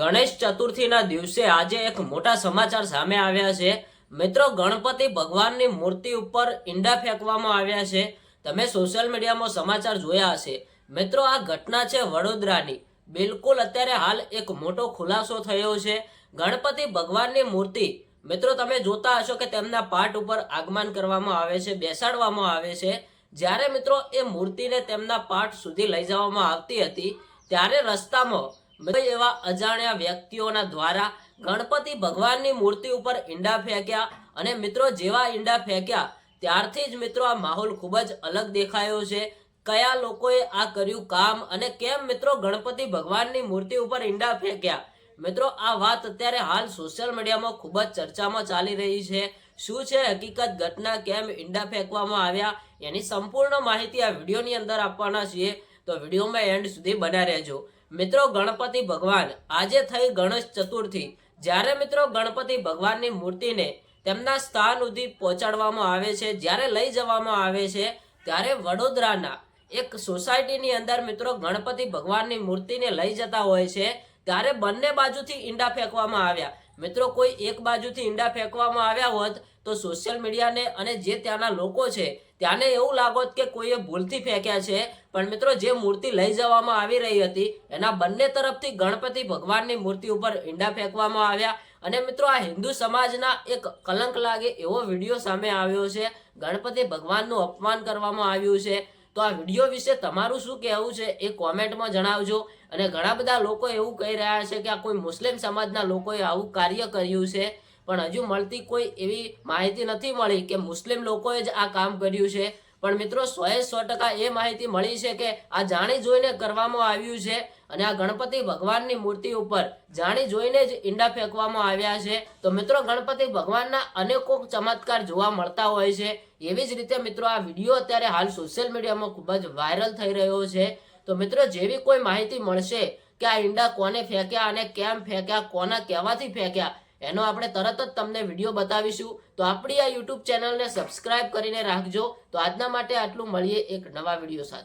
ગણેશ ચતુર્થીના દિવસે આજે એક મોટા સમાચાર સામે આવ્યા છે. મિત્રો, ગણપતિ ભગવાનની મૂર્તિ ઉપર ઈંડા ફેંકવામાં આવ્યા છે. તમે સોશિયલ મીડિયામાં સમાચાર જોયા હશે. મિત્રો, આ ઘટના છે વડોદરાની. બિલકુલ અત્યારે હાલ એક મોટો ખુલાસો થયો છે. ગણપતિ ભગવાનની મૂર્તિ, મિત્રો, તમે જોતા હશો કે તેમના પાઠ ઉપર આગમન કરવામાં આવે છે, બેસાડવામાં આવે છે. જ્યારે મિત્રો, એ મૂર્તિને તેમના પાઠ સુધી લઈ જવામાં આવતી હતી, ત્યારે રસ્તામાં એવા અજાણ્યા વ્યક્તિઓના દ્વારા ગણપતિ ભગવાનની મૂર્તિ ઉપર ઈંડા ફેંક્યા અને મિત્રો જેવા ઈંડા ફેંક્યા, ત્યારથી જ મિત્રો આ માહોલ ખૂબ જ અલગ દેખાયો છે. કયા લોકોએ આ કર્યું કામ અને કેમ મિત્રો ગણપતિ ભગવાનની મૂર્તિ ઉપર ઈંડા ફેંક્યા? મિત્રો, આ વાત અત્યારે હાલ સોશિયલ મીડિયામાં ખૂબ જ ચર્ચામાં ચાલી રહી છે. શું છે હકીકત? ઘટના કેમ ઈંડા ફેંકવામાં આવ્યા? એની સંપૂર્ણ માહિતી આ વિડીયોની અંદર આપવાના છીએ. તો વિડીયોમાં એન્ડ સુધી બના રહેજો. મિત્રો ગણપતિ ભગવાન, આજે થઈ ગણેશ ચતુર્થી. જ્યારે મિત્રો ગણપતિ ભગવાનની મૂર્તિને તેમના સ્થાન સુધી પહોંચાડવામાં આવે છે, જ્યારે લઈ જવામાં આવે છે, ત્યારે વડોદરાના એક સોસાયટીની અંદર મિત્રો ગણપતિ ભગવાનની મૂર્તિને લઈ જતા હોય છે, ત્યારે બંને બાજુથી ઈંડા ફેંકવામાં આવ્યા. મિત્રો, કોઈ એક બાજુથી ઈંડા ફેંકવામાં આવ્યા હોત તો સોશિયલ મીડિયાને અને જે ત્યાંના લોકો છે, ત્યાંને એવું લાગોત કે કોઈએ ભૂલથી ફેંક્યા છે. પણ મિત્રો, જે મૂર્તિ લઈ જવામાં આવી રહી હતી, એના બંને તરફથી ગણપતિ ભગવાનની મૂર્તિ ઉપર ઈંડા ફેંકવામાં આવ્યા. અને મિત્રો, આ હિન્દુ સમાજના એક કલંક લાગે એવો વીડિયો સામે આવ્યો છે. ગણપતિ ભગવાનનું અપમાન કરવામાં આવ્યું છે. તો આ વીડિયો વિશે તમારું શું કહેવું છે એ કોમેન્ટમાં જણાવજો. અને ઘણા બધા લોકો એવું કહી રહ્યા છે કે આ કોઈ મુસ્લિમ સમાજના લોકોએ આવું કાર્ય કર્યું છે. પણ હજુ મળતી કોઈ એવી માહિતી નથી મળી કે મુસ્લિમ લોકોએ જ આ કામ કર્યું છે. પણ મિત્રો સોએ સો ટકા એ માહિતી મળી છે કે આ જાણી જોઈને કરવામાં આવ્યું છે અને આ ગણપતિ ભગવાનની મૂર્તિ ઉપર જાણી જોઈને જ ઈંડા ફેંકવામાં આવ્યા છે. તો મિત્રો ગણપતિ ભગવાનના અનેકો ચમત્કાર જોવા મળતા હોય છે. એવી જ રીતે મિત્રો આ વીડિયો અત્યારે હાલ સોશિયલ મીડિયામાં ખૂબ જ વાયરલ થઈ રહ્યો છે. તો મિત્રો જેવી કોઈ માહિતી મળશે કે આ ઈંડા કોને ફેંક્યા અને કેમ ફેંક્યા, કોના કહેવાથી ફેંક્યા એનો આપણે તરત જ તમને વીડિયો બતાવીશું. તો આપણી આ યુટ્યુબ ચેનલને સબસ્ક્રાઇબ કરીને રાખજો. તો આજના માટે આટલું. મળીએ એક નવા વીડિયો સાથે.